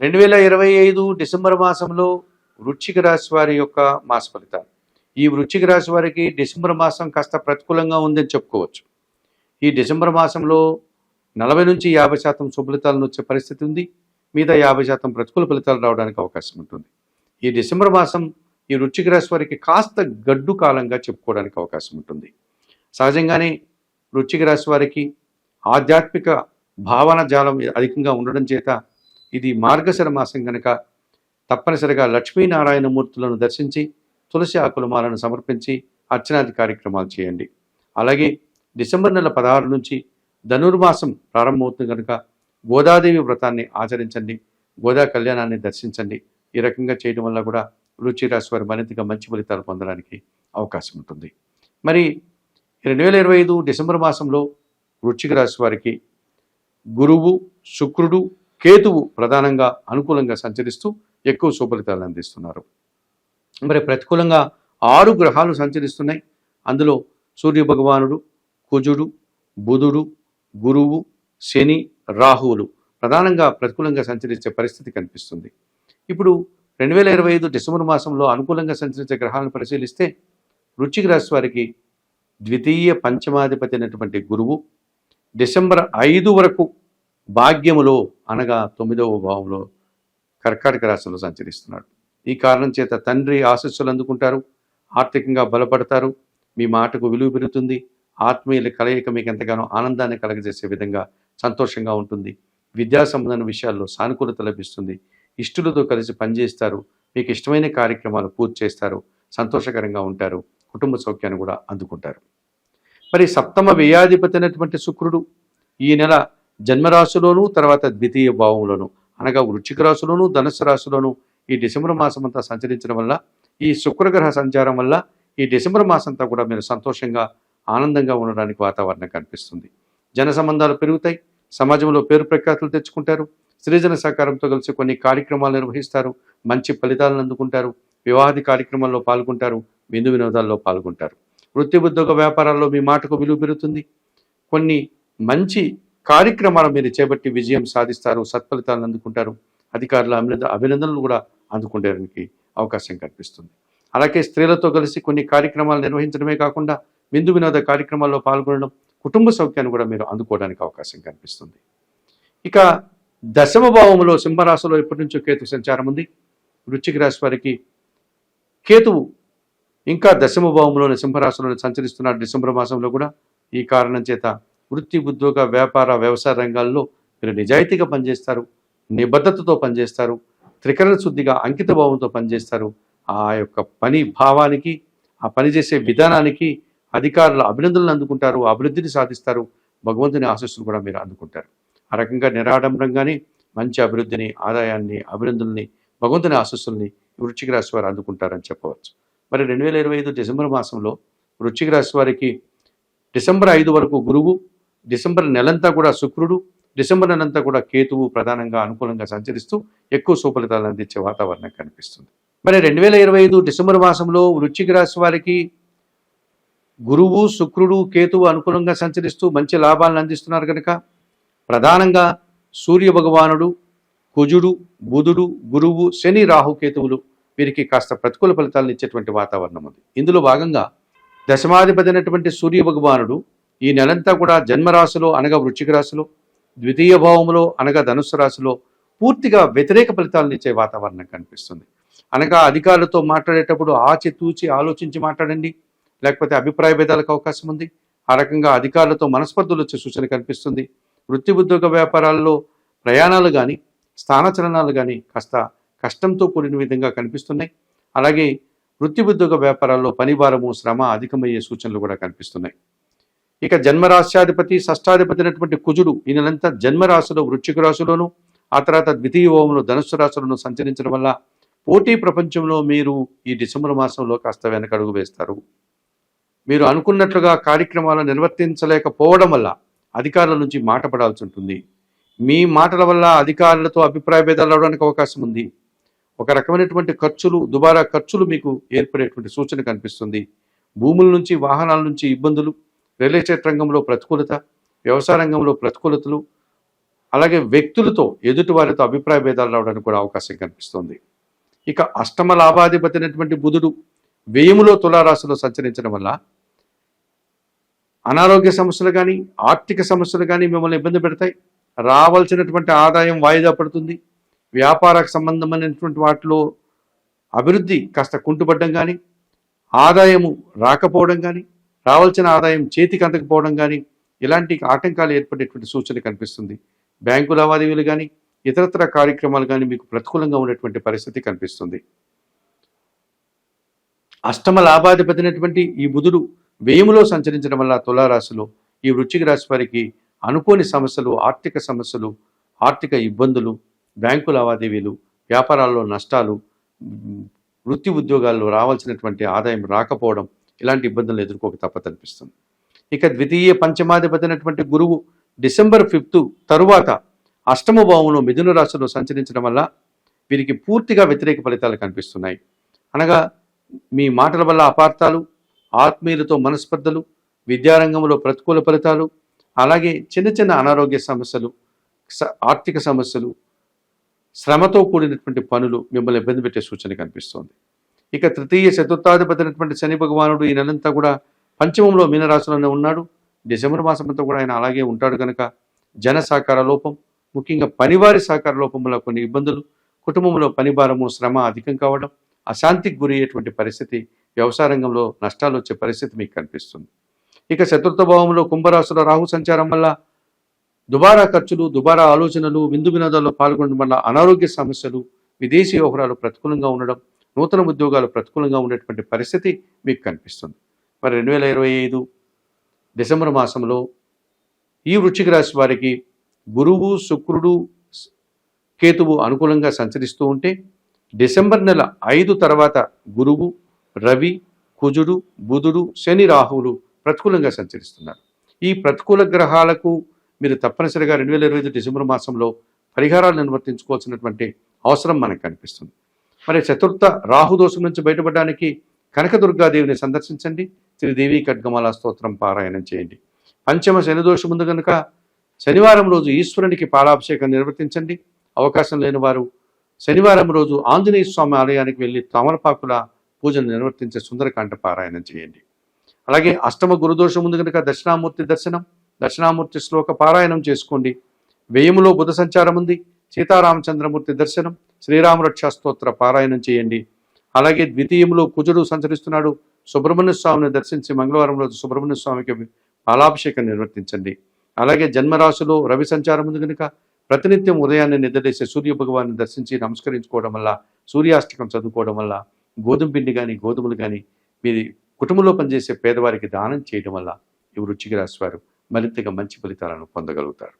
రెండు వేల ఇరవై ఐదు డిసెంబర్ మాసంలో వృశ్చిక రాశి వారి యొక్క మాస ఫలితాలు. ఈ వృశ్చిక రాశి వారికి డిసెంబర్ మాసం కాస్త ప్రతికూలంగా ఉందని చెప్పుకోవచ్చు. ఈ డిసెంబర్ మాసంలో నలభై నుంచి యాభై శాతం శుభలితాలను వచ్చే పరిస్థితి ఉంది. మిగతా యాభై శాతం ప్రతికూల ఫలితాలు రావడానికి అవకాశం ఉంటుంది. ఈ డిసెంబర్ మాసం ఈ వృశ్చిక రాశి వారికి కాస్త గడ్డు కాలంగా చెప్పుకోవడానికి అవకాశం ఉంటుంది. సహజంగానే వృశ్చిక రాశి వారికి ఆధ్యాత్మిక భావన జాలం అధికంగా ఉండడం చేత ఇది మార్గశిర మాసం కనుక తప్పనిసరిగా లక్ష్మీనారాయణ మూర్తులను దర్శించి తులసి ఆకులమాలను సమర్పించి అర్చనాది కార్యక్రమాలు చేయండి. అలాగే డిసెంబర్ నెల పదహారు నుంచి ధనుర్మాసం ప్రారంభమవుతుంది కనుక గోదాదేవి వ్రతాన్ని ఆచరించండి గోదా కళ్యాణాన్ని దర్శించండి. ఈ రకంగా చేయడం వల్ల కూడా రుచి రాశి వారి మరింతగా మంచి ఫలితాలు పొందడానికి అవకాశం ఉంటుంది. మరి రెండు వేల ఇరవై ఐదు డిసెంబర్ మాసంలో వృశ్చిక రాశి వారికి గురువు శుక్రుడు కేతువు ప్రధానంగా అనుకూలంగా సంచరిస్తూ ఎక్కువ శుభలితాలను అందిస్తున్నారు. మరి ప్రతికూలంగా ఆరు గ్రహాలు సంచరిస్తున్నాయి. అందులో సూర్య భగవానుడు కుజుడు బుధుడు గురువు శని రాహువులు ప్రధానంగా ప్రతికూలంగా సంచరించే పరిస్థితి కనిపిస్తుంది. ఇప్పుడు రెండు వేల ఇరవై ఐదు డిసెంబర్ మాసంలో అనుకూలంగా సంచరించే గ్రహాలను పరిశీలిస్తే వృశ్చిక రాశి వారికి ద్వితీయ పంచమాధిపతి అయినటువంటి గురువు డిసెంబర్ ఐదు వరకు భాగ్యములో అనగా తొమ్మిదవ భావంలో కర్కాటక రాశిలో సంచరిస్తున్నాడు. ఈ కారణం చేత తండ్రి ఆశస్సులు అందుకుంటారు ఆర్థికంగా బలపడతారు మీ మాటకు విలువ పెరుగుతుంది ఆత్మీయుల కలయిక మీకు ఎంతగానో ఆనందాన్ని కలగజేసే విధంగా సంతోషంగా ఉంటుంది. విద్యా సంబంధమైన విషయాల్లో సానుకూలత లభిస్తుంది. ఇష్టలతో కలిసి పనిచేస్తారు మీకు ఇష్టమైన కార్యక్రమాలు పూర్తి చేస్తారు సంతోషకరంగా ఉంటారు కుటుంబ సౌఖ్యాన్ని కూడా అందుకుంటారు. మరి సప్తమ వ్యయాధిపతి అయినటువంటి శుక్రుడు ఈ నెల జన్మరాశిలోను తర్వాత ద్వితీయ భావంలోను అనగా వృశ్చిక రాశిలోను ధనుసు రాశిలోను ఈ డిసెంబర్ మాసం అంతా సంచరించడం వల్ల ఈ శుక్రగ్రహ సంచారం వల్ల ఈ డిసెంబర్ మాసం అంతా కూడా మీరు సంతోషంగా ఆనందంగా ఉండడానికి వాతావరణం కనిపిస్తుంది. జన సంబంధాలు పెరుగుతాయి. సమాజంలో పేరు ప్రఖ్యాతులు తెచ్చుకుంటారు. సృజన సహకారంతో కలిసి కొన్ని కార్యక్రమాలు నిర్వహిస్తారు. మంచి ఫలితాలను అందుకుంటారు. వివాహాది కార్యక్రమాల్లో పాల్గొంటారు. విందు వినోదాల్లో పాల్గొంటారు. వృత్తి ఉద్యోగ వ్యాపారాల్లో మీ మాటకు విలువ పెరుగుతుంది. కొన్ని మంచి కార్యక్రమాలు మీరు చేపట్టి విజయం సాధిస్తారు సత్ఫలితాలను అందుకుంటారు. అధికారుల అభినంద అభినందనలు కూడా అందుకోవడానికి అవకాశం కనిపిస్తుంది అలాగే స్త్రీలతో కలిసి కొన్ని కార్యక్రమాలు నిర్వహించడమే కాకుండా విందు వినోద కార్యక్రమాల్లో పాల్గొనడం కుటుంబ సౌఖ్యాన్ని కూడా మీరు అందుకోవడానికి అవకాశం కనిపిస్తుంది ఇక దశమ భావంలో సింహరాశిలో ఎప్పటి నుంచో కేతు సంచారం ఉంది. వృచ్చిక రాశి వారికి కేతువు ఇంకా దశమ భావంలోని సింహరాశిలో సంచరిస్తున్నారు డిసెంబర్ మాసంలో కూడా. ఈ కారణం చేత వృత్తి ఉద్యోగ వ్యాపార వ్యవసాయ రంగాల్లో మీరు నిజాయితీగా పనిచేస్తారు నిబద్ధతతో పనిచేస్తారు త్రికరణ శుద్ధిగా అంకిత భావంతో పనిచేస్తారు. ఆ యొక్క పని భావానికి ఆ పని చేసే విధానానికి అధికారుల అభినందనలు అందుకుంటారు అభివృద్ధిని సాధిస్తారు. భగవంతుని ఆశస్సులు కూడా మీరు అందుకుంటారు. ఆ రకంగా నిరాడంబరంగానే మంచి అభివృద్ధిని ఆదాయాన్ని అభినందనల్ని భగవంతుని ఆశస్సుల్ని వృశ్చిక రాశి వారు అందుకుంటారని చెప్పవచ్చు. మరి రెండు వేల ఇరవై ఐదు డిసెంబర్ మాసంలో వృశ్చిక రాశి వారికి డిసెంబర్ ఐదు వరకు గురువు డిసెంబర్ నెలంతా కూడా శుక్రుడు డిసెంబర్ నెలంతా కూడా కేతువు ప్రధానంగా అనుకూలంగా సంచరిస్తూ ఎక్కువ సుఫలితాలు అందించే వాతావరణం కనిపిస్తుంది. మరి రెండు వేల ఇరవై ఐదు డిసెంబర్ మాసంలో వృశ్చిక రాశి వారికి గురువు శుక్రుడు కేతువు అనుకూలంగా సంచరిస్తూ మంచి లాభాలను అందిస్తున్నారు కనుక ప్రధానంగా సూర్య భగవానుడు కుజుడు బుధుడు గురువు శని రాహు కేతువులు వీరికి కాస్త ప్రతికూల ఫలితాలను ఇచ్చేటువంటి వాతావరణం ఉంది. ఇందులో భాగంగా దశమాధిపతి అయినటువంటి సూర్య భగవానుడు ఈ నెలంతా కూడా జన్మరాశిలో అనగా వృశ్చిక రాశిలో ద్వితీయ భావంలో అనగా ధనుస్సు రాశిలో పూర్తిగా వ్యతిరేక ఫలితాలను ఇచ్చే వాతావరణం కనిపిస్తుంది. అనగా అధికారులతో మాట్లాడేటప్పుడు ఆచితూచి ఆలోచించి మాట్లాడండి. లేకపోతే అభిప్రాయ భేదాలకు అవకాశం ఉంది. ఆ రకంగా అధికారులతో మనస్పర్ధలు వచ్చే సూచన కనిపిస్తుంది. వృత్తి ఉద్యోగ వ్యాపారాల్లో ప్రయాణాలు కానీ స్థానచలనాలు కానీ కాస్త కష్టంతో కూడిన విధంగా కనిపిస్తున్నాయి. అలాగే వృత్తి ఉద్యోగ వ్యాపారాల్లో పనిభారము శ్రమ అధికమయ్యే సూచనలు కూడా కనిపిస్తున్నాయి. ఇక జన్మరాశ్యాధిపతి షష్టాధిపతి అయినటువంటి కుజుడు ఈయనంతా జన్మరాశిలో వృశ్చిక రాశిలోను ఆ తర్వాత ద్వితీయ ఓంలో ధనుస్సు రాశులను సంచరించడం వల్ల పోటీ ప్రపంచంలో మీరు ఈ డిసెంబర్ మాసంలో కాస్త వెనకడుగు వేస్తారు. మీరు అనుకున్నట్లుగా కార్యక్రమాలను నిర్వర్తించలేకపోవడం వల్ల అధికారుల నుంచి మాట పడాల్సి ఉంటుంది. మీ మాటల వల్ల అధికారులతో అభిప్రాయ భేదాలు అవడానికి అవకాశం ఉంది. ఒక రకమైనటువంటి ఖర్చులు దుబారా ఖర్చులు మీకు ఏర్పడేటువంటి సూచన కనిపిస్తుంది. భూముల నుంచి వాహనాల నుంచి ఇబ్బందులు రియల్ ఎస్టేట్ రంగంలో ప్రతికూలత వ్యవసాయ రంగంలో ప్రతికూలతలు అలాగే వ్యక్తులతో ఎదుటి వారితో అభిప్రాయ భేదాలు రావడానికి కూడా అవకాశం కనిపిస్తుంది. ఇక అష్టమ లాభాధిపతి అయినటువంటి బుధుడు వ్యయములో తులారాశిలో సంచరించడం వల్ల అనారోగ్య సమస్యలు కానీ ఆర్థిక సమస్యలు కానీ మిమ్మల్ని ఇబ్బంది పెడతాయి. రావాల్సినటువంటి ఆదాయం వాయిదా పడుతుంది. వ్యాపారకు సంబంధమైనటువంటి వాటిలో అభివృద్ధి కాస్త కుంటుపడడం కానీ ఆదాయము రాకపోవడం కానీ రావాల్సిన ఆదాయం చేతికి అందకపోవడం కానీ ఇలాంటి ఆటంకాలు ఏర్పడేటువంటి సూచన కనిపిస్తుంది. బ్యాంకు లావాదేవీలు కానీ ఇతరత్ర కార్యక్రమాలు కానీ మీకు ప్రతికూలంగా ఉన్నటువంటి పరిస్థితి కనిపిస్తుంది. అష్టమ లాభాధిపతినటువంటి ఈ బుధుడు వ్యయములో సంచరించడం వల్ల తులారాశిలో ఈ వృశ్చిక రాశి వారికి అనుకోని సమస్యలు ఆర్థిక సమస్యలు ఆర్థిక ఇబ్బందులు బ్యాంకు లావాదేవీలు వ్యాపారాల్లో నష్టాలు వృత్తి ఉద్యోగాల్లో రావాల్సినటువంటి ఆదాయం రాకపోవడం ఇలాంటి ఇబ్బందులు ఎదుర్కోక తప్పదనిపిస్తుంది ఇక ద్వితీయ పంచమాధిపతి అయినటువంటి గురువు డిసెంబర్ ఫిఫ్త్ తరువాత అష్టమ భావంలో మిథున రాశిలో సంచరించడం వల్ల వీరికి పూర్తిగా వ్యతిరేక ఫలితాలు కనిపిస్తున్నాయి. అనగా మీ మాటల వల్ల అపార్థాలు ఆత్మీయులతో మనస్పర్ధలు విద్యారంగంలో ప్రతికూల ఫలితాలు అలాగే చిన్న చిన్న అనారోగ్య సమస్యలు స- ఆర్థిక సమస్యలు శ్రమతో కూడినటువంటి పనులు మిమ్మల్ని ఇబ్బంది పెట్టే సూచన కనిపిస్తోంది. ఇక తృతీయ చతుర్థాధిపతి శని భగవానుడు ఈ నెలంతా కూడా పంచమంలో మీనరాశిలోనే ఉన్నాడు. డిసెంబర్ మాసం అంతా కూడా ఆయన అలాగే ఉంటాడు కనుక జన సహకార లోపం ముఖ్యంగా పనివారి సహకార లోపం వల్ల కొన్ని ఇబ్బందులు కుటుంబంలో పని భారము శ్రమ అధికం కావడం అశాంతికి గురి అయ్యేటువంటి పరిస్థితి వ్యవసాయ రంగంలో నష్టాలు వచ్చే పరిస్థితి మీకు కనిపిస్తుంది. ఇక చతుర్థ భావంలో కుంభరాశుల రాహు సంచారం వల్ల దుబారా ఖర్చులు దుబారా ఆలోచనలు విందు వినోదాల్లో పాల్గొనడం వల్ల అనారోగ్య సమస్యలు విదేశీ వ్యవహారాలు ప్రతికూలంగా ఉండడం నూతన ఉద్యోగాలు ప్రతికూలంగా ఉండేటువంటి పరిస్థితి మీకు కనిపిస్తుంది. మరి రెండు వేల ఇరవై ఐదు డిసెంబర్ మాసంలో ఈ వృశ్చిక రాశి వారికి గురువు శుక్రుడు కేతువు అనుకూలంగా సంచరిస్తూ ఉంటే డిసెంబర్ నెల ఐదు తర్వాత గురువు రవి కుజుడు బుధుడు శని రాహువులు ప్రతికూలంగా సంచరిస్తున్నారు. ఈ ప్రతికూల గ్రహాలకు మీరు తప్పనిసరిగా రెండు వేల ఇరవై ఐదు డిసెంబర్ మాసంలో పరిహారాలు నిర్వర్తించుకోవాల్సినటువంటి అవసరం మనకు కనిపిస్తుంది. మరి చతుర్థ రాహుదోషం నుంచి బయటపడడానికి కనకదుర్గాదేవిని సందర్శించండి. శ్రీదేవి ఖడ్గమాల స్తోత్రం పారాయణం చేయండి. పంచమ శని దోషం ఉంది కనుక శనివారం రోజు ఈశ్వరునికి పాలాభిషేకం నిర్వర్తించండి. అవకాశం లేని వారు శనివారం రోజు ఆంజనేయ స్వామి ఆలయానికి వెళ్ళి తమలపాకుల పూజను నిర్వర్తించే సుందరకాండ పారాయణం చేయండి. అలాగే అష్టమ గురుదోషం ఉంది కనుక దక్షిణామూర్తి దర్శనం దక్షిణామూర్తి శ్లోక పారాయణం చేసుకోండి. వ్యయములో బుధ సంచారం ఉంది సీతారామచంద్రమూర్తి దర్శనం శ్రీరామరక్షా స్తోత్ర పారాయణం చేయండి. అలాగే ద్వితీయంలో కుజుడు సంచరిస్తున్నాడు. సుబ్రహ్మణ్య స్వామిని దర్శించి మంగళవారం రోజు సుబ్రహ్మణ్య స్వామికి పాలాభిషేకం నిర్వర్తించండి. అలాగే జన్మరాశిలో రవి సంచారం ఉంది కనుక ప్రతినిత్యం ఉదయాన్నే నిద్రలేసే సూర్య భగవాన్ని దర్శించి నమస్కరించుకోవడం వల్ల సూర్యాష్టకం చదువుకోవడం వల్ల గోధుమ పిండి కానీ గోధుమలు కానీ మీ కుటుంబంలో పనిచేసే పేదవారికి దానం చేయడం వల్ల ఈ వృచ్చికి రాశి వారు మరింతగా మంచి ఫలితాలను పొందగలుగుతారు.